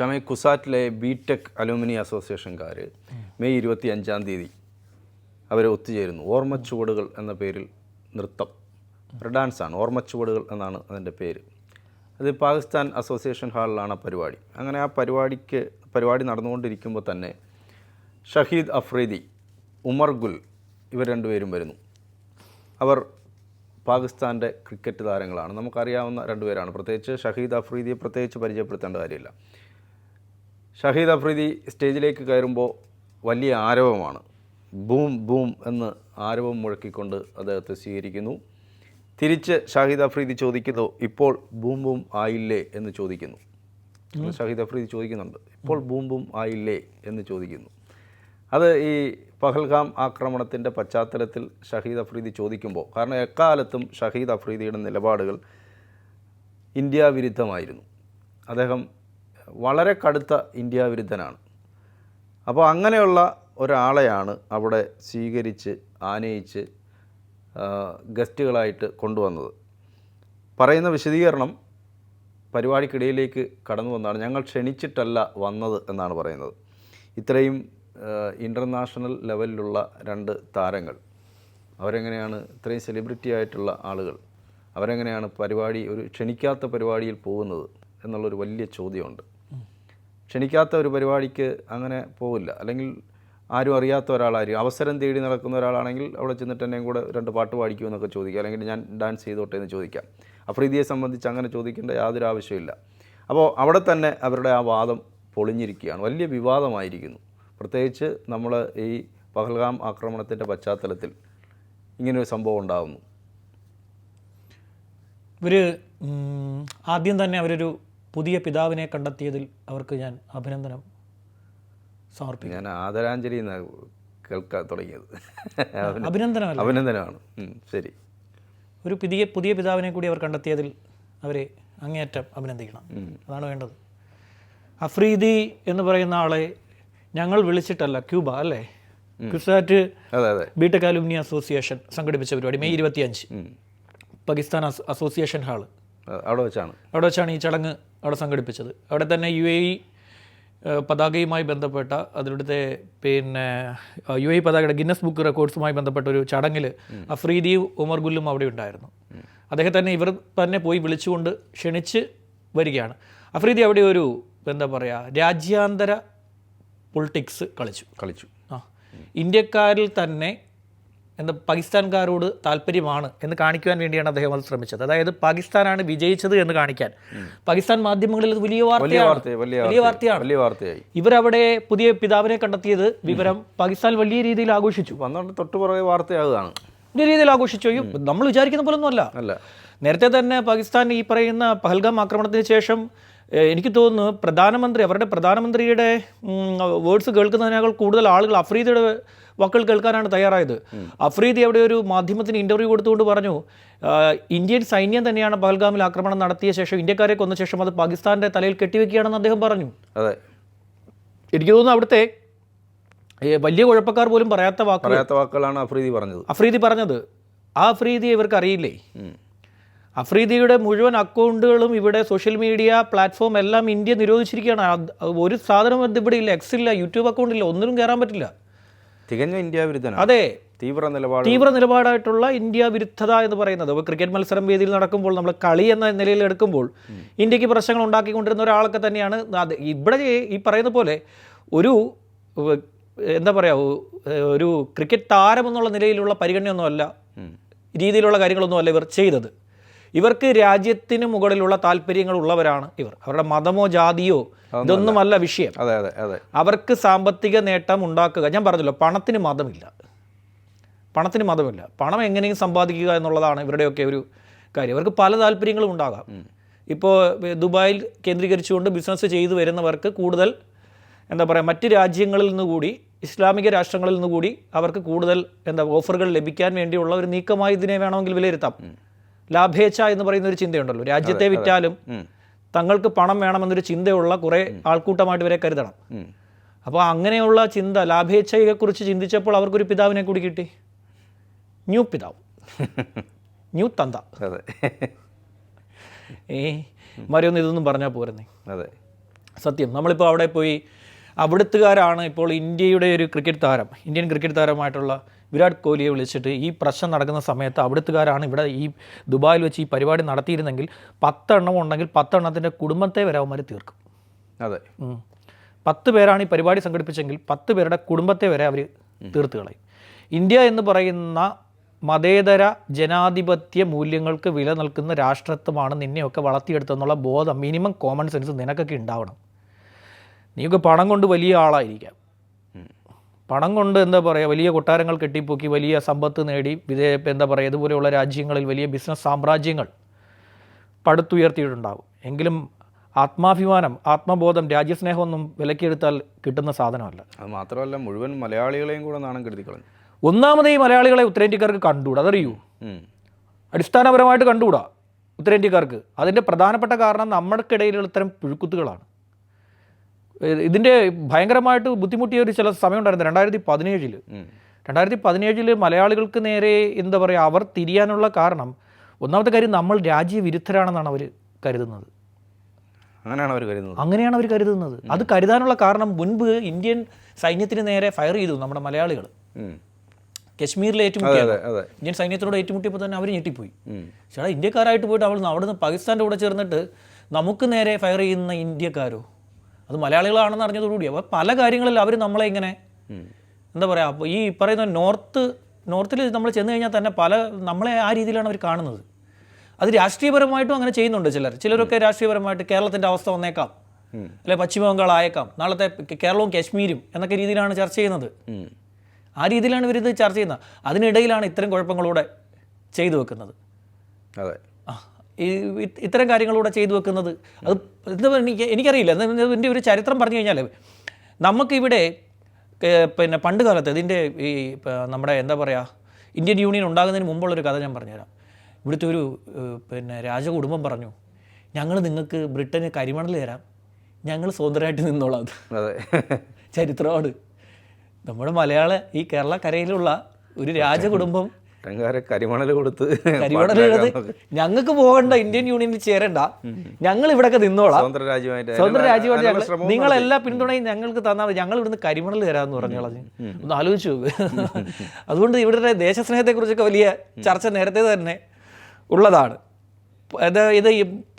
ഷമി കുസാറ്റിലെ B tech alumni അസോസിയേഷൻകാർ May ഇരുപത്തി അഞ്ചാം തീയതി അവർ ഒത്തുചേരുന്നു. ഓർമ്മച്ചുവടുകൾ എന്ന പേരിൽ നൃത്തം. ഡാൻസാണ്. ഓർമ്മച്ചുവടുകൾ എന്നാണ് അതിന്റെ പേര്. അത് പാകിസ്ഥാൻ അസോസിയേഷൻ ഹാളിലാണ് ആ പരിപാടി. അങ്ങനെ ആ പരിപാടിക്ക് പരിപാടി നടന്നുകൊണ്ടിരിക്കുമ്പോൾ തന്നെ ഷഹീദ് അഫ്രീദി ഉമർ ഗുൽ ഇവർ രണ്ടുപേരും വരുന്നു. അവർ പാകിസ്ഥാന്റെ ക്രിക്കറ്റ് താരങ്ങളാണ്. നമുക്കറിയാവുന്ന രണ്ടുപേരാണ്. പ്രത്യേകിച്ച് ഷഹീദ് അഫ്രീദിയെ പ്രത്യേകിച്ച് പരിചയപ്പെടുത്തേണ്ട കാര്യമില്ല. ഷഹീദ് അഫ്രീദി സ്റ്റേജിലേക്ക് കയറുമ്പോൾ വലിയ ആരവമാണ്. ബൂം ബൂം എന്ന് ആരവം മുഴക്കിക്കൊണ്ട് അദ്ദേഹത്തെ സ്വീകരിക്കുന്നു. തിരിച്ച് ഷാഹിദ് അഫ്രീദി ചോദിക്കുന്നു ഇപ്പോൾ ബൂം ബൂം ആയില്ലേ? എന്ന് ചോദിക്കുന്നു. ഷാഹിദ് അഫ്രീദി ചോദിക്കുന്നുണ്ട് ഇപ്പോൾ ബൂം ബൂം ആയില്ലേ? എന്ന് ചോദിക്കുന്നു. അത് ഈ പഹൽഗാം ആക്രമണത്തിന്റെ പശ്ചാത്തലത്തിൽ ഷഹീദ് അഫ്രീദി ചോദിക്കുമ്പോൾ കാരണം എക്കാലത്തും ഷഹീദ് അഫ്രീദിയുടെ നിലപാടുകൾ ഇന്ത്യ വിരുദ്ധമായിരുന്നു. അദ്ദേഹം വളരെ കടുത്ത ഇന്ത്യ വിരുദ്ധനാണ്. അപ്പോൾ അങ്ങനെയുള്ള ഒരാളെയാണ് അവിടെ സ്വീകരിച്ച് ആനയിച്ച് ഗസ്റ്റുകളായിട്ട് കൊണ്ടുവന്നത്. പറയുന്ന വിശദീകരണം പരിപാടിക്കിടയിലേക്ക് കടന്നു വന്നാണ്. ഞങ്ങൾ ക്ഷണിച്ചിട്ടല്ല വന്നത് എന്നാണ് പറയുന്നത്. ഇത്രയും ഇന്റർനാഷണൽ ലെവലിലുള്ള രണ്ട് താരങ്ങൾ. അവരെങ്ങനെയാണ് ഇത്രയും സെലിബ്രിറ്റി ആയിട്ടുള്ള ആളുകൾ? അവരെങ്ങനെയാണ് പരിപാടി ഒരു ക്ഷണിക്കാത്ത പരിപാടിയിൽ പോകുന്നത്? എന്നുള്ളൊരു വലിയ ചോദ്യമുണ്ട്. ക്ഷണിക്കാത്ത ഒരു പരിപാടിക്ക് അങ്ങനെ പോവില്ല. അല്ലെങ്കിൽ ആരും അറിയാത്ത ഒരാളായിരിക്കും. അവസരം തേടി നടക്കുന്ന ഒരാളാണെങ്കിൽ അവിടെ ചെന്നിട്ട് എന്നെയും കൂടെ രണ്ട് പാട്ട് പാടിക്കുമെന്നൊക്കെ ചോദിക്കാം. അല്ലെങ്കിൽ ഞാൻ ഡാൻസ് ചെയ്തോട്ടെ എന്ന് ചോദിക്കാം. അഫ്രീദിയെ സംബന്ധിച്ച് അങ്ങനെ ചോദിക്കേണ്ട യാതൊരു ആവശ്യമില്ല അപ്പോൾ അവിടെ തന്നെ അവരുടെ ആ വാദം പൊളിഞ്ഞിരിക്കുകയാണ്. വലിയ വിവാദമായിരിക്കുന്നു. പ്രത്യേകിച്ച് നമ്മൾ ഈ പഹൽഗാം ആക്രമണത്തിന്റെ പശ്ചാത്തലത്തിൽ ഇങ്ങനൊരു സംഭവം ഉണ്ടാകുന്നു ഇവർ ആദ്യം തന്നെ അവരൊരു പുതിയ പിതാവിനെ കണ്ടെത്തിയതിൽ അവർക്ക് ഞാൻ അഭിനന്ദനം സമർപ്പിക്കും ഞാൻ ആദരാഞ്ജലി എന്നാണ് കേൾക്കാൻ തുടങ്ങിയത്. അഭിനന്ദനമല്ല. അഭിനന്ദനമാണ്. ശരി. ഒരു പുതിയ പുതിയ പിതാവിനെ കൂടി അവർ കണ്ടെത്തിയതിൽ അവരെ അങ്ങേയറ്റം അഭിനന്ദിക്കണം. അതാണ് വേണ്ടത്. അഫ്രീദി എന്ന് പറയുന്ന ആളെ ഞങ്ങൾ വിളിച്ചിട്ടല്ല ക്യൂബ അല്ലേ? ക്യുസാറ്റ് ബിടെക് അലുമിനി അസോസിയേഷൻ സംഘടിപ്പിച്ച പരിപാടി മെയ് ഇരുപത്തിയഞ്ച്. Pakistan association hall. അവിടെ വെച്ചാണ്. അവിടെ വെച്ചാണ് ഈ ചടങ്ങ് അവിടെ സംഘടിപ്പിച്ചത്. അവിടെ തന്നെ യു എ ഇ പതാകയുമായി ബന്ധപ്പെട്ട അതിലൂടെ പിന്നെ യു എ പതാകയുടെ ഗിന്നസ് ബുക്ക് റെക്കോർഡ്സുമായി ബന്ധപ്പെട്ട ഒരു ചടങ്ങിൽ അഫ്രീദിയും ഉമർ ഗുല്ലും അവിടെ ഉണ്ടായിരുന്നു. അദ്ദേഹം തന്നെ ഇവർ തന്നെ പോയി വിളിച്ചുകൊണ്ട് ക്ഷണിച്ച് വരികയാണ്. അഫ്രീദി അവിടെ ഒരു എന്താ പറയുക രാജ്യാന്തര പൊളിറ്റിക്സ് കളിച്ചു. കളിച്ചു. ആ. ഇന്ത്യക്കാരിൽ തന്നെ എന്താ പാകിസ്ഥാൻകാരോട് താല്പര്യമാണ് എന്ന് കാണിക്കുവാൻ വേണ്ടിയാണ് അദ്ദേഹം അത് ശ്രമിച്ചത്. അതായത് പാകിസ്ഥാനാണ് വിജയിച്ചത് എന്ന് കാണിക്കാൻ. പാകിസ്ഥാൻ മാധ്യമങ്ങളിൽ ഇത് വലിയ വലിയ വാർത്തയാണ്. വലിയ വാർത്തയാണ്. ഇവരവിടെ പുതിയ പിതാവിനെ കണ്ടെത്തിയത് വിവരം പാകിസ്ഥാൻ വലിയ രീതിയിൽ ആഘോഷിച്ചു. വന്നോണ്ട് തൊട്ട് പുറകെ വാർത്തയാകുകയാണ്. വലിയ രീതിയിൽ ആഘോഷിച്ചു. നമ്മൾ വിചാരിക്കുന്ന പോലൊന്നും അല്ല. അല്ല നേരത്തെ തന്നെ പാകിസ്ഥാൻ ഈ പറയുന്ന പഹൽഗാം ആക്രമണത്തിന് ശേഷം എനിക്ക് തോന്നുന്നു പ്രധാനമന്ത്രി അവരുടെ പ്രധാനമന്ത്രിയുടെ വേർഡ്സ് കേൾക്കുന്നതിനേക്കാൾ കൂടുതൽ ആളുകൾ അഫ്രീദിയുടെ വാക്കുകൾ കേൾക്കാനാണ് തയ്യാറായത്. അഫ്രീദി അവിടെ ഒരു മാധ്യമത്തിന് ഇന്റർവ്യൂ കൊടുത്തുകൊണ്ട് പറഞ്ഞു ഇന്ത്യൻ സൈന്യം തന്നെയാണ് പഹൽഗാമിൽ ആക്രമണം നടത്തിയ ശേഷം ഇന്ത്യക്കാരെ കൊന്ന ശേഷം അത് പാകിസ്ഥാന്റെ തലയിൽ കെട്ടിവെക്കുകയാണെന്ന് അദ്ദേഹം പറഞ്ഞു. അതെ. എനിക്ക് തോന്നുന്നു അവിടുത്തെ വലിയ കുഴപ്പക്കാർ പോലും പറയാത്ത വാക്കുകൾ പറയാത്ത വാക്കുകളാണ് അഫ്രീദി പറഞ്ഞത്. അഫ്രീദി പറഞ്ഞത്. ആ അഫ്രീദിയെ ഇവർക്ക് അറിയില്ലേ? അഫ്രീദിയുടെ മുഴുവൻ അക്കൗണ്ടുകളും ഇവിടെ സോഷ്യൽ മീഡിയ പ്ലാറ്റ്ഫോം എല്ലാം ഇന്ത്യ നിരോധിച്ചിരിക്കുകയാണ്. ഒരു സാധനം ഇവിടെ ഇല്ല എക്സ് ഇല്ല യൂട്യൂബ് അക്കൗണ്ട് ഇല്ല ഒന്നിനും കയറാൻ പറ്റില്ല. തികഞ്ഞ ഇന്ത്യ വിരുദ്ധനാണ്. അതെ. തീവ്ര നിലപാട് തീവ്ര നിലപാടായിട്ടുള്ള ഇന്ത്യ വിരുദ്ധത എന്ന് പറയുന്നത് ഇപ്പോൾ ക്രിക്കറ്റ് മത്സരം വേദിയിൽ നടക്കുമ്പോൾ നമ്മൾ കളി എന്ന നിലയിൽ എടുക്കുമ്പോൾ ഇന്ത്യയ്ക്ക് പ്രശ്നങ്ങൾ ഉണ്ടാക്കിക്കൊണ്ടിരുന്ന ഒരാളൊക്കെ തന്നെയാണ്. അത് ഇവിടെ ഈ പറയുന്ന പോലെ ഒരു എന്താ പറയുക ഒരു ക്രിക്കറ്റ് താരം എന്നുള്ള നിലയിലുള്ള പരിഗണനയൊന്നുമല്ല രീതിയിലുള്ള കാര്യങ്ങളൊന്നുമല്ല ഇവർ ചെയ്തത്. ഇവർക്ക് രാജ്യത്തിന് മുകളിലുള്ള താല്പര്യങ്ങൾ ഉള്ളവരാണ് ഇവർ. അവരുടെ മതമോ ജാതിയോ ഇതൊന്നുമല്ല വിഷയം. അതെ അതെ അതെ. അവർക്ക് സാമ്പത്തിക നേട്ടം ഉണ്ടാക്കുക. ഞാൻ പറഞ്ഞല്ലോ പണത്തിന് മതമില്ല. പണത്തിന് മതമില്ല. പണം എങ്ങനെയും സമ്പാദിക്കുക എന്നുള്ളതാണ് ഇവരുടെയൊക്കെ ഒരു കാര്യം. ഇവർക്ക് പല താല്പര്യങ്ങളും ഉണ്ടാകാം. ഇപ്പോൾ ദുബായിൽ കേന്ദ്രീകരിച്ചുകൊണ്ട് ബിസിനസ് ചെയ്തു വരുന്നവർക്ക് കൂടുതൽ എന്താ പറയുക മറ്റ് രാജ്യങ്ങളിൽ നിന്ന് കൂടി ഇസ്ലാമിക രാഷ്ട്രങ്ങളിൽ നിന്നുകൂടി അവർക്ക് കൂടുതൽ എന്താ ഓഫറുകൾ ലഭിക്കാൻ വേണ്ടിയുള്ള ഒരു നീക്കമായി ഇതിനെ വേണമെങ്കിൽ വിലയിരുത്താം. ലാഭേച്ഛ എന്ന് പറയുന്ന ഒരു ചിന്തയുണ്ടല്ലോ. രാജ്യത്തെ വിറ്റാലും തങ്ങൾക്ക് പണം വേണമെന്നൊരു ചിന്തയുള്ള കുറേ ആൾക്കൂട്ടമായിട്ട് ഇവരെ കരുതണം. അപ്പോൾ അങ്ങനെയുള്ള ചിന്ത ലാഭേച്ഛയെ കുറിച്ച് ചിന്തിച്ചപ്പോൾ അവർക്കൊരു പിതാവിനെ കൂടി കിട്ടി. ന്യൂ പിതാവ്. ന്യൂ തന്ത. അതെ. ഏ മറിയൊന്നും ഇതൊന്നും പറഞ്ഞാൽ പോരുന്നേ. അതെ. സത്യം നമ്മളിപ്പോൾ അവിടെ പോയി അവിടുത്തുകാരാണ് ഇപ്പോൾ ഇന്ത്യയുടെ ഒരു ക്രിക്കറ്റ് താരം ഇന്ത്യൻ ക്രിക്കറ്റ് താരമായിട്ടുള്ള വിരാട് കോഹ്ലിയെ വിളിച്ചിട്ട് ഈ പ്രശ്നം നടക്കുന്ന സമയത്ത് അവിടുത്തുകാരാണ് ഇവിടെ ഈ ദുബായിൽ വെച്ച് ഈ പരിപാടി നടത്തിയിരുന്നെങ്കിൽ പത്തെണ്ണം ഉണ്ടെങ്കിൽ പത്തെണ്ണത്തിന്റെ കുടുംബത്തെ വരെ അവന്മാർ തീർക്കും. അതെ. പത്ത് പേരാണ് ഈ പരിപാടി സംഘടിപ്പിച്ചെങ്കിൽ പത്ത് പേരുടെ കുടുംബത്തെ വരെ അവർ തീർത്ത് കളയും. ഇന്ത്യ എന്ന് പറയുന്ന മതേതര ജനാധിപത്യ മൂല്യങ്ങൾക്ക് വില നൽകുന്ന രാഷ്ട്രത്വമാണ് നിന്നെയൊക്കെ വളർത്തിയെടുത്തെന്നുള്ള ബോധം മിനിമം കോമൺ സെൻസ് നിനക്കൊക്കെ ഉണ്ടാവണം. നീയൊക്കെ പണം കൊണ്ട് വലിയ ആളായിരിക്കാം. പണം കൊണ്ട് എന്താ പറയുക വലിയ കൊട്ടാരങ്ങൾ കെട്ടിപ്പൊക്കി വലിയ സമ്പത്ത് നേടി വിദേ എന്താ പറയുക ഇതുപോലെയുള്ള രാജ്യങ്ങളിൽ വലിയ ബിസിനസ് സാമ്രാജ്യങ്ങൾ പടുത്തുയർത്തിയിട്ടുണ്ടാകും എങ്കിലും ആത്മാഭിമാനം ആത്മബോധം രാജ്യസ്നേഹമൊന്നും വിലക്കെടുത്താൽ കിട്ടുന്ന സാധനമല്ല. അത് മാത്രമല്ല മുഴുവൻ മലയാളികളെയും കൂടെ നാണം കെടുത്തി കളഞ്ഞു ഒന്നാമത് ഈ മലയാളികളെ ഉത്തരേന്ത്യക്കാർക്ക് കണ്ടുകൂടാ? അതറിയൂ? അടിസ്ഥാനപരമായിട്ട് കണ്ടുകൂടാ ഉത്തരേന്ത്യക്കാർക്ക്? അതിന്റെ പ്രധാനപ്പെട്ട കാരണം നമ്മൾക്കിടയിലുള്ള ഇത്തരം പുഴുക്കുത്തുകളാണ്. ഇതിന്റെ ഭയങ്കരമായിട്ട് ബുദ്ധിമുട്ടിയ ഒരു ചില സമയം ഉണ്ടായിരുന്നു രണ്ടായിരത്തി പതിനേഴിൽ. രണ്ടായിരത്തി പതിനേഴിൽ മലയാളികൾക്ക് നേരെ എന്താ പറയുക അവർ തിരിയാനുള്ള കാരണം ഒന്നാമത്തെ കാര്യം നമ്മൾ രാജ്യവിരുദ്ധരാണെന്നാണ് അവർ കരുതുന്നത്. അങ്ങനെയാണ് അവർ കരുതുന്നത്. അങ്ങനെയാണ് അവർ കരുതുന്നത്. അത് കരുതാനുള്ള കാരണം മുൻപ് ഇന്ത്യൻ സൈന്യത്തിന് നേരെ ഫയർ ചെയ്തു നമ്മുടെ മലയാളികൾ. കശ്മീരിൽ ഏറ്റുമുട്ടിയത് ഇന്ത്യൻ സൈന്യത്തിനോട് ഏറ്റുമുട്ടിയപ്പോൾ തന്നെ അവർ ഞെട്ടിപ്പോയി. പക്ഷേ ചേട്ടാ ഇന്ത്യക്കാരായിട്ട് പോയിട്ട് അവൾ അവിടുന്ന് അവിടെ നിന്ന് പാകിസ്ഥാന്റെ കൂടെ ചേർന്നിട്ട് നമുക്ക് നേരെ ഫയർ ചെയ്യുന്ന ഇന്ത്യക്കാരോ? അത് മലയാളികളാണെന്ന് അറിഞ്ഞതോടുകൂടി. അപ്പോൾ പല കാര്യങ്ങളിൽ അവർ നമ്മളെ ഇങ്ങനെ എന്താ പറയുക അപ്പോൾ ഈ പറയുന്ന നോർത്ത് നോർത്തിൽ നമ്മൾ ചെന്ന് കഴിഞ്ഞാൽ തന്നെ പല നമ്മളെ ആ രീതിയിലാണ് അവർ കാണുന്നത്. അത് രാഷ്ട്രീയപരമായിട്ടും അങ്ങനെ ചെയ്യുന്നുണ്ട് ചിലർ. ചിലരൊക്കെ രാഷ്ട്രീയപരമായിട്ട് കേരളത്തിന്റെ അവസ്ഥ വന്നേക്കാം. അല്ലെ പശ്ചിമ ബംഗാൾ ആയേക്കാം നാളത്തെ കേരളവും കാശ്മീരും എന്നൊക്കെ രീതിയിലാണ് ചർച്ച ചെയ്യുന്നത്. ആ രീതിയിലാണ് ഇവരിത് ചർച്ച ചെയ്യുന്നത്. അതിനിടയിലാണ് ഇത്തരം കുഴപ്പങ്ങളൂടെ ചെയ്തു വെക്കുന്നത്. അതെ. ഈ ഇത്തരം കാര്യങ്ങളൂടെ ചെയ്തു വെക്കുന്നത്. അത് എന്താ എനിക്ക് എനിക്കറിയില്ല. ഇതിന്റെ ഒരു ചരിത്രം പറഞ്ഞു കഴിഞ്ഞാൽ നമുക്കിവിടെ പിന്നെ പണ്ട് കാലത്ത് ഇതിന്റെ ഈ നമ്മുടെ എന്താ പറയുക ഇന്ത്യൻ യൂണിയൻ ഉണ്ടാകുന്നതിന് മുമ്പുള്ളൊരു കഥ ഞാൻ പറഞ്ഞുതരാം. ഇവിടുത്തെ ഒരു പിന്നെ രാജകുടുംബം പറഞ്ഞു ഞങ്ങൾ നിങ്ങൾക്ക് ബ്രിട്ടന് കരിമണൽ തരാം. ഞങ്ങൾ സ്വതന്ത്രമായിട്ട് നിന്നോളാം. അതെ. ചരിത്രമാണ്. നമ്മുടെ മലയാള ഈ കേരള കരയിലുള്ള ഒരു രാജകുടുംബം ബ്രിട്ടൻകാരെ കരിമണൽ കൊടുത്ത് കരിവടലുള്ളത് ഞങ്ങൾക്ക് പോകണ്ട ഇന്ത്യൻ യൂണിയനിൽ ചേരണ്ട. ഞങ്ങൾ ഇവിടെയൊക്കെ നിന്നോളാം. സ്വതന്ത്ര രാജ്യമായിട്ട് സ്വതന്ത്ര രാജ്യമായിട്ട് നിങ്ങളെല്ലാ പിന്തുണയും ഞങ്ങൾക്ക് തന്നാൽ മതി. ഞങ്ങൾ ഇവിടുന്ന് കരിമണൽ തരാമെന്ന് പറഞ്ഞോളാം ഒന്ന് ആലോചിച്ചു അതുകൊണ്ട് ഇവിടുത്തെ ദേശസ്നേഹത്തെക്കുറിച്ചൊക്കെ വലിയ ചർച്ച നേരത്തെ തന്നെ ഉള്ളതാണ്. ഇത് ഇത്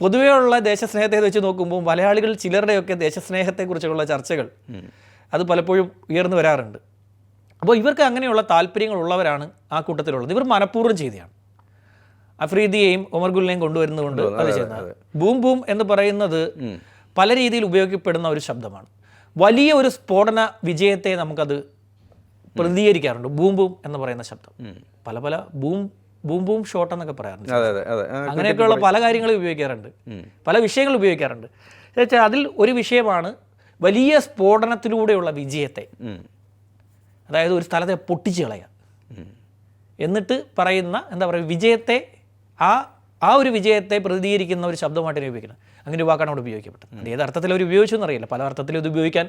പൊതുവെയുള്ള ദേശസ്നേഹത്തെ വെച്ച് നോക്കുമ്പോൾ മലയാളികൾ ചിലരുടെയൊക്കെ ദേശസ്നേഹത്തെക്കുറിച്ചുള്ള ചർച്ചകൾ അത് പലപ്പോഴും ഉയർന്നു വരാറുണ്ട്. അപ്പോൾ ഇവർക്ക് അങ്ങനെയുള്ള താല്പര്യങ്ങളുള്ളവരാണ് ആ കൂട്ടത്തിലുള്ളത്. ഇവർ മനഃപൂർവം ചെയ്തതാണ് അഫ്രീദിയെയും ഒമർഗുലിനെയും കൊണ്ടുവരുന്നതുകൊണ്ട് അത് ചെയ്യുന്നത്? ബൂം ബൂം എന്ന് പറയുന്നത് പല രീതിയിൽ ഉപയോഗിക്കപ്പെടുന്ന ഒരു ശബ്ദമാണ്. വലിയ ഒരു സ്ഫോടന വിജയത്തെ നമുക്കത് പ്രതികരിക്കാറുണ്ട് ബൂം ബൂം എന്ന് പറയുന്ന ശബ്ദം. പല പല ബൂം ബൂം ബൂം ഷോട്ട് എന്നൊക്കെ പറയാറുണ്ട്. അങ്ങനെയൊക്കെയുള്ള പല കാര്യങ്ങളും ഉപയോഗിക്കാറുണ്ട്. പല വിഷയങ്ങളും ഉപയോഗിക്കാറുണ്ട്. അതിൽ ഒരു വിഷയമാണ് വലിയ സ്ഫോടനത്തിലൂടെയുള്ള വിജയത്തെ. അതായത് ഒരു സ്ഥലത്തെ പൊട്ടിച്ച് കളയുക. എന്നിട്ട് പറയുന്ന എന്താ പറയുക വിജയത്തെ ആ ആ ഒരു വിജയത്തെ പ്രതിനിധീകരിക്കുന്ന ഒരു ശബ്ദമായിട്ട് ഉപയോഗിക്കുന്നത് അങ്ങനെ ഒരു വാക്കാണ് അവിടെ ഉപയോഗിക്കപ്പെട്ടത്. അത് ഏത് അർത്ഥത്തിൽ അവർ ഉപയോഗിച്ചെന്ന് അറിയില്ല പല അർത്ഥത്തിലും ഇത് ഉപയോഗിക്കാൻ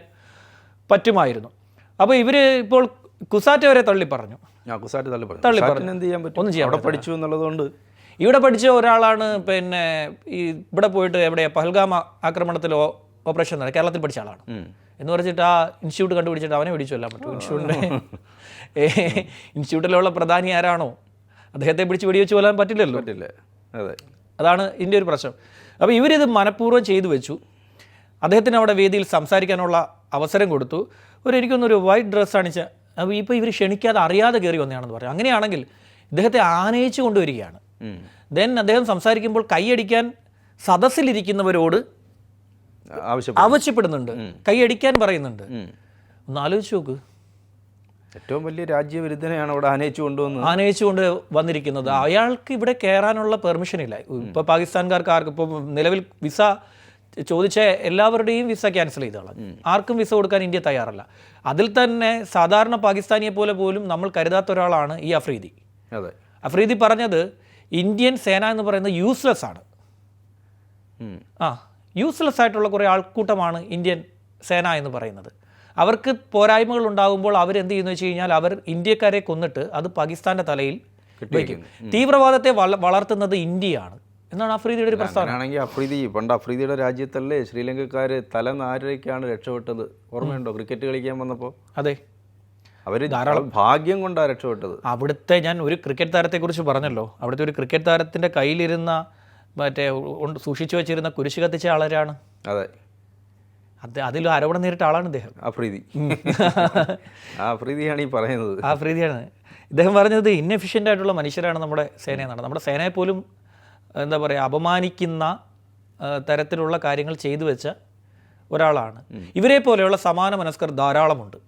പറ്റുമായിരുന്നു. അപ്പോൾ ഇവർ ഇപ്പോൾ കുസാറ്റ് വരെ തള്ളി പറഞ്ഞു. കുസാറ്റ് തള്ളി പറഞ്ഞു. തള്ളി പറഞ്ഞു. എന്ത് ചെയ്യാൻ പറ്റും? ഒന്നും അവിടെ പഠിച്ചു എന്നുള്ളതുകൊണ്ട്. ഇവിടെ പഠിച്ച ഒരാളാണ് പിന്നെ ഈ ഇവിടെ പോയിട്ട് എവിടെ പഹൽഗാം ആക്രമണത്തിലോ ആക്രമണത്തിൽ ഓപ്പറേഷൻ കേരളത്തിൽ പഠിച്ച ആളാണ്. എന്ന് പറഞ്ഞിട്ട് ആ ഇൻസ്റ്റിറ്റ്യൂട്ട് കണ്ടുപിടിച്ചിട്ട് അവനെ പിടിച്ചു കൊല്ലാൻ പറ്റും ഇൻസ്റ്റിറ്റ്യൂട്ടിന്റെ ഇൻസ്റ്റിറ്റ്യൂട്ടിലുള്ള പ്രധാനി ആരാണോ? അദ്ദേഹത്തെ പിടിച്ച് വെടിവെച്ച് കൊല്ലാൻ പറ്റില്ലല്ലോ. പറ്റില്ല. അതെ. അതാണ് ഇതിന്റെ ഒരു പ്രശ്നം. അപ്പോൾ ഇവരിത് മനഃപൂർവം ചെയ്തു വെച്ചു. അദ്ദേഹത്തിന് അവിടെ വേദിയിൽ സംസാരിക്കാനുള്ള അവസരം കൊടുത്തു. ഒരു എനിക്കൊന്നൊരു വൈറ്റ് ഡ്രസ്സ് അണിച്ച് അപ്പോൾ ഇപ്പോൾ ഇവർ ക്ഷണിക്കാതെ അറിയാതെ കയറി വന്നതാണെന്ന് പറയും. അങ്ങനെയാണെങ്കിൽ ഇദ്ദേഹത്തെ ആനയിച്ചു കൊണ്ടുവരികയാണ്. ദെൻ അദ്ദേഹം സംസാരിക്കുമ്പോൾ കൈയടിക്കാൻ സദസ്സിലിരിക്കുന്നവരോട് ആവശ്യപ്പെടുന്നുണ്ട്. കൈയടിക്കാൻ പറയുന്നുണ്ട്. ഒന്ന് ആലോചിച്ച് നോക്ക്. ഏറ്റവും വലിയ രാജ്യവിരുദ്ധനെയാണ് അവിടെ ആനയിച്ചു കൊണ്ടുവന്ന് ആനയിച്ചുകൊണ്ട് വന്നിരിക്കുന്നത്. അയാൾക്ക് ഇവിടെ കയറാനുള്ള പെർമിഷൻ ഇല്ല. ഇപ്പോൾ പാകിസ്ഥാൻകാർക്ക് ആർക്കും ഇപ്പോൾ നിലവിൽ വിസ ചോദിച്ച എല്ലാവരുടെയും വിസ ക്യാൻസൽ ചെയ്തോളാം ആർക്കും വിസ കൊടുക്കാൻ ഇന്ത്യ തയ്യാറല്ല. അതിൽ തന്നെ സാധാരണ പാകിസ്ഥാനിയെ പോലെ പോലും നമ്മൾ കരുതാത്ത ഒരാളാണ് ഈ അഫ്രീദി. അതെ. അഫ്രീദി പറഞ്ഞത് ഇന്ത്യൻ സേന എന്ന് പറയുന്നത് യൂസ്ലെസ് ആണ്. ആ. യൂസ്ലെസ് ആയിട്ടുള്ള കുറേ ആൾക്കൂട്ടമാണ് ഇന്ത്യൻ സേന എന്ന് പറയുന്നത്. അവർക്ക് പോരായ്മകൾ ഉണ്ടാകുമ്പോൾ അവരെന്ത് ചെയ്യുന്നു വെച്ച് കഴിഞ്ഞാൽ അവർ ഇന്ത്യക്കാരെ കൊന്നിട്ട് അത് പാകിസ്ഥാന്റെ തലയിൽ വയ്ക്കും തീവ്രവാദത്തെ വള വളർത്തുന്നത് ഇന്ത്യയാണ് എന്നാണ് അഫ്രീദിയുടെ ഒരു പ്രസ്താവന. ആണെങ്കിൽ അഫ്രീദി പണ്ട് അഫ്രീദിയുടെ രാജ്യത്തല്ലേ ശ്രീലങ്കക്കാർ തല നാരയ്ക്കാണ് രക്ഷപ്പെട്ടത്? ഓർമ്മയുണ്ടോ ക്രിക്കറ്റ് കളിക്കാൻ വന്നപ്പോൾ അതെ. അവർ ധാരാളം. ഭാഗ്യം കൊണ്ടാണ് രക്ഷപ്പെട്ടത്. അവിടുത്തെ ഞാൻ ഒരു ക്രിക്കറ്റ് താരത്തെക്കുറിച്ച് പറഞ്ഞല്ലോ. അവിടുത്തെ ഒരു ക്രിക്കറ്റ് താരത്തിന്റെ കയ്യിലിരുന്ന മറ്റേ സൂക്ഷിച്ചു വെച്ചിരുന്ന കുരിശ് കത്തിച്ച ആളരാണ്? അതെ. അത് അതിൽ ആരോപണം നേരിട്ട ആളാണ് ഇദ്ദേഹം. അഫ്രീതി അഫ്രീതിയാണ് ഈ പറയുന്നത്. അഫ്രീതിയാണ് ഇദ്ദേഹം പറഞ്ഞത് ഇന്നെഫിഷ്യന്റ് ആയിട്ടുള്ള മനുഷ്യരാണ് നമ്മുടെ സേനയെന്നാണ്. നമ്മുടെ സേനയെ പോലും എന്താ പറയുക അപമാനിക്കുന്ന തരത്തിലുള്ള കാര്യങ്ങൾ ചെയ്തു വെച്ച ഒരാളാണ്. ഇവരെ പോലെയുള്ള സമാന മനസ്കർ ധാരാളമുണ്ട്.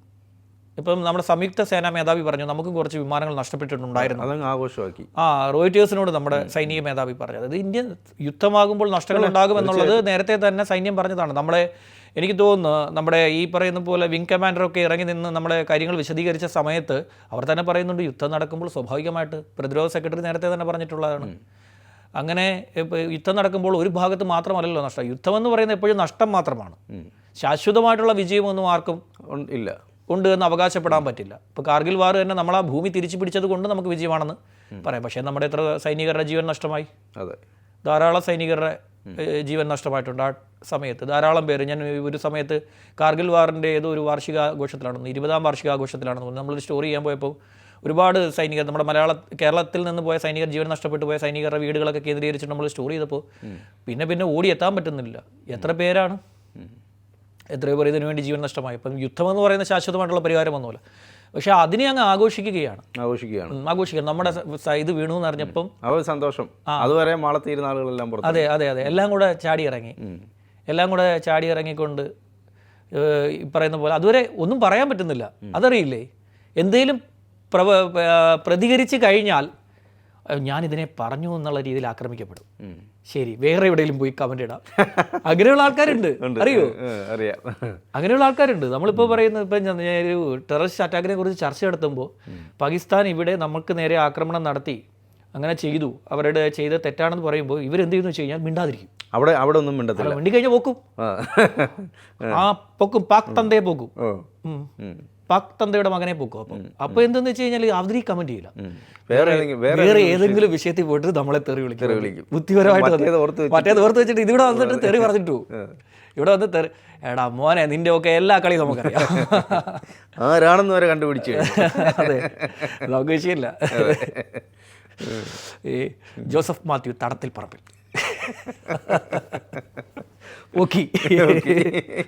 ഇപ്പം നമ്മുടെ സംയുക്ത സേനാ മേധാവി പറഞ്ഞു നമുക്ക് കുറച്ച് വിമാനങ്ങൾ നഷ്ടപ്പെട്ടിട്ടുണ്ടായിരുന്നു. അതങ്ങ് ആഘോഷമാക്കി. ആ റോയിറ്റേഴ്സിനോട് നമ്മുടെ സൈനിക മേധാവി പറഞ്ഞു. അത് ഇന്ത്യൻ യുദ്ധമാകുമ്പോൾ നഷ്ടങ്ങൾ ഉണ്ടാകും എന്നുള്ളത് നേരത്തെ തന്നെ സൈന്യം പറഞ്ഞതാണ്. നമ്മളെ എനിക്ക് തോന്നുന്നു നമ്മുടെ ഈ പറയുന്ന പോലെ വിങ് കമാൻഡറൊക്കെ ഇറങ്ങി നിന്ന് നമ്മുടെ കാര്യങ്ങൾ വിശദീകരിച്ച സമയത്ത് അവർ തന്നെ പറയുന്നുണ്ട് യുദ്ധം നടക്കുമ്പോൾ സ്വാഭാവികമായിട്ട് പ്രതിരോധ സെക്രട്ടറി നേരത്തെ തന്നെ പറഞ്ഞിട്ടുള്ളതാണ്. അങ്ങനെ യുദ്ധം നടക്കുമ്പോൾ ഒരു ഭാഗത്ത് മാത്രമല്ലല്ലോ നഷ്ടം. യുദ്ധം എന്ന് പറയുന്നത് എപ്പോഴും നഷ്ടം മാത്രമാണ്. ശാശ്വതമായിട്ടുള്ള വിജയമൊന്നും ആർക്കും ഇല്ല. ഉണ്ട് എന്ന് അവകാശപ്പെടാൻ പറ്റില്ല. ഇപ്പോൾ കാർഗിൽ വാർ തന്നെ നമ്മൾ ആ ഭൂമി തിരിച്ചു പിടിച്ചത് കൊണ്ട് നമുക്ക് വിജയമാണെന്ന് പറയാം. പക്ഷേ നമ്മുടെ എത്ര സൈനികരുടെ ജീവൻ നഷ്ടമായി? അതെ. ധാരാളം സൈനികരുടെ ജീവൻ നഷ്ടമായിട്ടുണ്ട് ആ സമയത്ത്. ധാരാളം പേര്. ഞാൻ ഒരു സമയത്ത് കാർഗിൽ വാറിന്റെ ഏതോ ഒരു വാർഷികാഘോഷത്തിലാണെന്ന് ഇരുപതാം വാർഷികാഘോഷത്തിലാണെന്ന് നമ്മൾ നമ്മളൊരു സ്റ്റോറി ചെയ്യാൻ പോയപ്പോൾ ഒരുപാട് സൈനികർ നമ്മുടെ മലയാള കേരളത്തിൽ നിന്ന് പോയ സൈനികർ ജീവൻ നഷ്ടപ്പെട്ടു പോയ സൈനികരുടെ വീടുകളൊക്കെ കേന്ദ്രീകരിച്ചിട്ട് നമ്മൾ സ്റ്റോറി ചെയ്തപ്പോൾ പിന്നെ പിന്നെ ഓടി എത്താൻ പറ്റുന്നില്ല. എത്ര പേരാണ്? എത്രയോ പേർ ഇതിനു വേണ്ടി ജീവൻ നഷ്ടമായി. അപ്പം യുദ്ധം എന്ന് പറയുന്ന ശാശ്വതമായിട്ടുള്ള പരിഹാരമൊന്നുമില്ല പക്ഷെ അതിനെ അങ്ങ് ആഘോഷിക്കുകയാണ്. ആഘോഷിക്കുകയാണ്. ഉം, ആഘോഷിക്കുകയാണ്. നമ്മുടെ ഇത് വീണു എന്ന് അറിഞ്ഞപ്പം സന്തോഷം. അതുവരെ മാളത്തിയിരുന്ന ആളുകളെല്ലാം അതെ അതെ അതെ. എല്ലാം കൂടെ ചാടി ഇറങ്ങി എല്ലാം കൂടെ ചാടി ഇറങ്ങിക്കൊണ്ട് ഈ പറയുന്ന പോലെ അതുവരെ ഒന്നും പറയാൻ പറ്റുന്നില്ല. അതറിയില്ലേ? എന്തേലും ഏഹ്, പ്രതികരിച്ച് കഴിഞ്ഞാൽ ഞാനിതിനെ പറഞ്ഞു എന്നുള്ള രീതിയിൽ ആക്രമിക്കപ്പെടും. ശരി വേറെ എവിടെയെങ്കിലും പോയി കമന്റ് ഇടാം. അങ്ങനെയുള്ള ആൾക്കാരുണ്ട് അറിയോ? അറിയാം. അങ്ങനെയുള്ള ആൾക്കാരുണ്ട്. നമ്മളിപ്പോൾ പറയുന്നത് ഇപ്പം ഞാൻ ഒരു ടെററിസ്റ്റ് അറ്റാക്കിനെ കുറിച്ച് ചർച്ച നടത്തുമ്പോൾ പാകിസ്ഥാൻ ഇവിടെ നമുക്ക് നേരെ ആക്രമണം നടത്തി അങ്ങനെ ചെയ്തു. അവരുടെ ചെയ്ത തെറ്റാണെന്ന് പറയുമ്പോൾ ഇവർ എന്ത് ചെയ്യുന്നു വെച്ച് കഴിഞ്ഞാൽ മിണ്ടാതിരിക്കും. അവിടെ അവിടെ ഒന്നും മിണ്ടത്തില്ല. മിണ്ടി കഴിഞ്ഞാൽ പോക്കും. ആ. പൊക്കും പാക് തന്തയെ പോക്കും. പാക് തന്തയുടെ മകനെ പൊക്കും അപ്പം. അപ്പോൾ എന്തെന്ന് വെച്ച് കഴിഞ്ഞാൽ അവർ കമന്റ് ചെയ്യില്ല. വേറെ ഏതെങ്കിലും വിഷയത്തിൽ പോയിട്ട് നമ്മളെ തെറി വിളിക്കും. ബുദ്ധിപരമായിട്ട് മറ്റേത് ഓർത്ത് വെച്ചിട്ട് ഇതിവിടെ വന്നിട്ട് തെറി പറഞ്ഞിട്ടു ഇവിടെ വന്ന് തെറി എടാ മോനെ നിന്റെ ഒക്കെ എല്ലാ കളിയും നമുക്കറിയാം. ആരാണെന്ന് വരെ കണ്ടുപിടിച്ചു അതെ. നമുക്ക് വിഷയമില്ല. ഈ ജോസഫ് മാത്യു തടത്തിൽ പറമ്പിൽ. ഓക്കെ.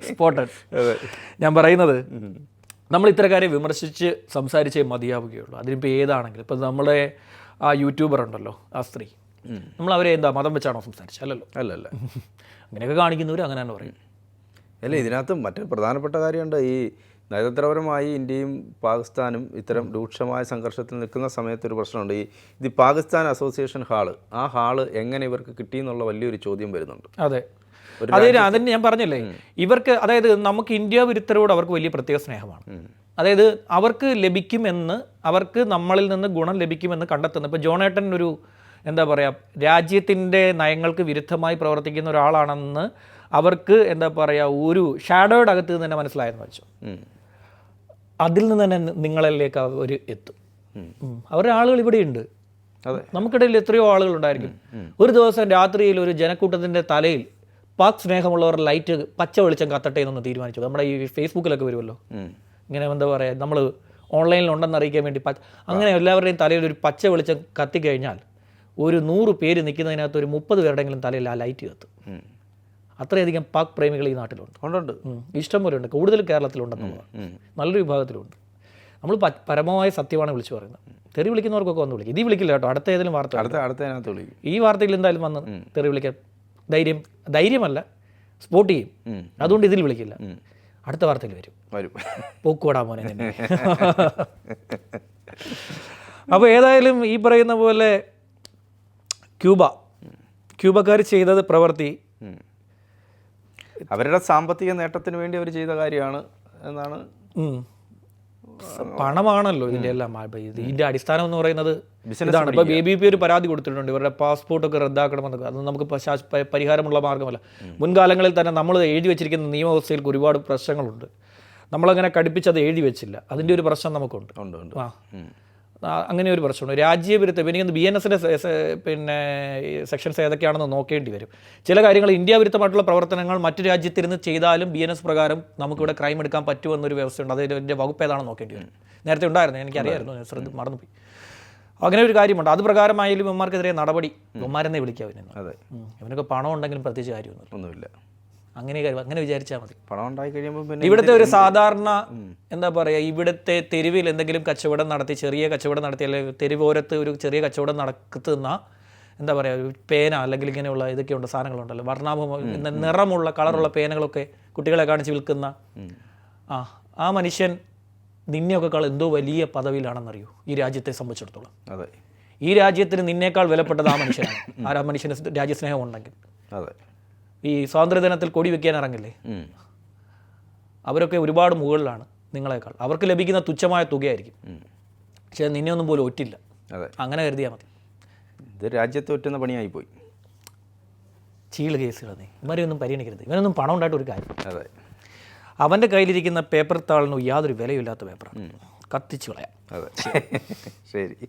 സ്പോട്ടഡ് ഞാൻ പറയുന്നത് നമ്മൾ ഇത്തരക്കാരെ വിമർശിച്ച് സംസാരിച്ചേ മതിയാവുകയുള്ളൂ. അതിനിപ്പോൾ ഏതാണെങ്കിലും. ഇപ്പം നമ്മുടെ ആ യൂട്യൂബർ ഉണ്ടല്ലോ ആ സ്ത്രീ. നമ്മൾ അവരെ എന്താ മതം വെച്ചാണോ സംസാരിച്ചത് അല്ലല്ലോ. അല്ല അല്ല അങ്ങനെയൊക്കെ കാണിക്കുന്നവർ അങ്ങനെയാണ് പറയും അല്ല ഇതിനകത്ത് മറ്റൊരു പ്രധാനപ്പെട്ട കാര്യമുണ്ട്. ഈ നയതന്ത്രപരമായി ഇന്ത്യയും പാകിസ്ഥാനും ഇത്തരം രൂക്ഷമായ സംഘർഷത്തിൽ നിൽക്കുന്ന സമയത്ത് ഒരു പ്രശ്നമുണ്ട്. ഈ ഇത് പാകിസ്ഥാൻ അസോസിയേഷൻ ഹാൾ. ആ ഹാൾ എങ്ങനെ ഇവർക്ക് കിട്ടി എന്നുള്ള വലിയൊരു ചോദ്യം വരുന്നുണ്ട്. അതെ. അതിന് അതിന് ഞാൻ പറഞ്ഞല്ലേ? ഇവർക്ക് അതായത് നമുക്ക് ഇന്ത്യ വിരുദ്ധരോട് അവർക്ക് വലിയ പ്രത്യേക സ്നേഹമാണ്. അതായത് അവർക്ക് ലഭിക്കുമെന്ന് അവർക്ക് നമ്മളിൽ നിന്ന് ഗുണം ലഭിക്കുമെന്ന് കണ്ടെത്തുന്നു ഇപ്പോൾ ജോണേട്ടൻ ഒരു എന്താ പറയുക രാജ്യത്തിന്റെ നയങ്ങൾക്ക് വിരുദ്ധമായി പ്രവർത്തിക്കുന്ന ഒരാളാണെന്ന് അവർക്ക് എന്താ പറയുക ഒരു ഷാഡോയുടെ അകത്ത് നിന്ന് തന്നെ മനസ്സിലായെന്ന് വെച്ചു. അതിൽ നിന്ന് തന്നെ നിങ്ങളിലേക്ക് അവർ എത്തും. അവരുടെ ആളുകൾ ഇവിടെയുണ്ട്. അതെ. നമുക്കിടയിൽ എത്രയോ ആളുകൾ ഉണ്ടായിരിക്കും ഒരു ദിവസം രാത്രിയിൽ ഒരു ജനക്കൂട്ടത്തിന്റെ തലയിൽ പാക് സ്നേഹമുള്ളവർ ലൈറ്റ് പച്ച വെളിച്ചം കത്തട്ടെ എന്നൊന്ന് തീരുമാനിച്ചു. നമ്മുടെ ഈ ഫേസ്ബുക്കിലൊക്കെ വരുമല്ലോ. ഇങ്ങനെ എന്താ പറയുക നമ്മൾ ഓൺലൈനിൽ ഉണ്ടെന്ന് അറിയിക്കാൻ വേണ്ടി പച്ച അങ്ങനെ എല്ലാവരുടെയും തലയിൽ ഒരു പച്ച വെളിച്ചം കത്തിക്കഴിഞ്ഞാൽ ഒരു നൂറ് പേര് നിൽക്കുന്നതിനകത്ത് ഒരു മുപ്പത് പേരുടെങ്കിലും തലയിൽ ആ ലൈറ്റ് കത്തും. അത്രയധികം പാക് പ്രേമികൾ ഈ നാട്ടിലുണ്ട്. ഉണ്ടുണ്ട്. ഇഷ്ടം പോലെ ഉണ്ട് കൂടുതൽ കേരളത്തിലുണ്ടെന്നുള്ളതാണ്. നല്ലൊരു വിഭാഗത്തിലുണ്ട്. നമ്മൾ പരമമായ സത്യമാണ് വിളിച്ചു പറയുന്നത്. തെറി വിളിക്കുന്നവർക്കൊക്കെ വന്ന് വിളിക്കും. ഇത് വിളിക്കില്ല കേട്ടോ. അടുത്ത ഏതെങ്കിലും വാർത്ത അടുത്ത അടുത്തതിനകത്ത് വിളിക്കും. ഈ വാർത്തയിൽ എന്തായാലും വന്ന് തെറി വിളിക്കാൻ ധൈര്യം ധൈര്യമല്ല. സ്പോട്ട് ചെയ്യും. അതുകൊണ്ട് ഇതിൽ വിളിക്കില്ല. അടുത്ത വാർത്തയിൽ വരും. വരും. പോക്കുവടാ മോനെ അപ്പോൾ ഏതായാലും ഈ പറയുന്ന പോലെ ക്യൂബ. ക്യൂബക്കാർ ചെയ്തത് പ്രവൃത്തി. അവരുടെ സാമ്പത്തിക നേട്ടത്തിന് വേണ്ടി അവർ ചെയ്ത കാര്യമാണ് എന്നാണ് പണമാണല്ലോ ഇതിന്റെ എല്ലാം. ഇതിന്റെ അടിസ്ഥാനം എന്ന് പറയുന്നത് ഇതാണ്. ഇപ്പൊ ബി ബി പി ഒരു പരാതി കൊടുത്തിട്ടുണ്ട്. ഇവരുടെ പാസ്പോർട്ടൊക്കെ റദ്ദാക്കണമെന്നൊക്കെ. അത് നമുക്ക് പരിഹാരമുള്ള മാർഗമല്ല. മുൻകാലങ്ങളിൽ തന്നെ നമ്മൾ എഴുതി വെച്ചിരിക്കുന്ന നിയമവ്യവസ്ഥയിൽ ഒരുപാട് പ്രശ്നങ്ങളുണ്ട്. നമ്മളങ്ങനെ കടുപ്പിച്ച് അത് എഴുതി വെച്ചില്ല. അതിന്റെ ഒരു പ്രശ്നം നമുക്കുണ്ട്. ആ, അങ്ങനെ ഒരു പ്രശ്നമുണ്ട്. രാജ്യവിരുദ്ധം എനിക്കൊന്ന് ബി എൻ എസിന്റെ പിന്നെ സെക്ഷൻസ് ഏതൊക്കെയാണെന്ന് നോക്കേണ്ടി വരും. ചില കാര്യങ്ങൾ ഇന്ത്യ വിരുദ്ധമായിട്ടുള്ള പ്രവർത്തനങ്ങൾ മറ്റു രാജ്യത്തിരുന്ന് ചെയ്താലും ബി എൻ എസ് പ്രകാരം നമുക്കിവിടെ ക്രൈം എടുക്കാൻ പറ്റുമെന്നൊരു വ്യവസ്ഥയുണ്ട്. അതിന്റെ വകുപ്പ് ഏതാണെന്ന് നോക്കേണ്ടി വരും. നേരത്തെ ഉണ്ടായിരുന്നു. എനിക്കറിയായിരുന്നു. ശ്രദ്ധ മറന്നുപോയി. അങ്ങനെ ഒരു കാര്യമുണ്ട്. അത് പ്രകാരമായാലും ഇവന്മാർക്കെതിരെ നടപടി. ഇവന്മാരെന്നെ വിളിക്കാം അവനെ അതെ. ഇവനൊക്കെ പണം ഉണ്ടെങ്കിലും പ്രത്യേകിച്ച് കാര്യമൊന്നുമില്ല. ഒന്നുമില്ല. അങ്ങനെ കാര്യം അങ്ങനെ വിചാരിച്ചാൽ മതി. പണം ഉണ്ടായി കഴിയുമ്പോൾ പിന്നെ ഇവിടുത്തെ ഒരു സാധാരണ എന്താ പറയുക ഇവിടുത്തെ തെരുവിൽ എന്തെങ്കിലും കച്ചവടം നടത്തി ചെറിയ കച്ചവടം നടത്തി അല്ലെങ്കിൽ തെരുവോരത്ത് ഒരു ചെറിയ കച്ചവടം നടത്തുന്ന എന്താ പറയുക ഒരു പേന അല്ലെങ്കിൽ ഇങ്ങനെയുള്ള ഇതൊക്കെ ഉണ്ട് സാധനങ്ങളുണ്ടല്ലോ. വർണാഭ നിറമുള്ള കളറുള്ള പേനകളൊക്കെ കുട്ടികളെ കാണിച്ച് വിൽക്കുന്ന ആ ആ മനുഷ്യൻ നിന്നെയൊക്കെ കാൾ എന്തോ വലിയ പദവിയിലാണെന്നറിയൂ? ഈ രാജ്യത്തെ സംബന്ധിച്ചിടത്തോളം. അതെ. ഈ രാജ്യത്തിന് നിന്നേക്കാൾ വിലപ്പെട്ടത് ആ മനുഷ്യനാണ്. ആ മനുഷ്യന് രാജ്യസ്നേഹം ഉണ്ടെങ്കിൽ. അതെ. ഈ സ്വാതന്ത്ര്യദിനത്തിൽ കൊടി വെക്കാൻ ഇറങ്ങില്ലേ? അവരൊക്കെ ഒരുപാട് മുകളിലാണ് നിങ്ങളെക്കാൾ. അവർക്ക് ലഭിക്കുന്ന തുച്ഛമായ തുകയായിരിക്കും. പക്ഷേ നിന്നെ ഒന്നും പോലും ഒറ്റില്ല. അതെ. അങ്ങനെ കരുതിയാൽ മതി. ഇത് രാജ്യത്ത് ഒറ്റുന്ന പണിയായി പോയി. ചീൾ കേസുകൾ നീ. ഇവരെയൊന്നും പരിഗണിക്കരുത്. ഇവനൊന്നും പണം ഉണ്ടായിട്ട് ഒരു കാര്യം അതെ. അവന്റെ കയ്യിലിരിക്കുന്ന പേപ്പർ താളിന് യാതൊരു വിലയില്ലാത്ത പേപ്പറാണ്. കത്തിച്ചു കളയാം. അതെ. ശരി.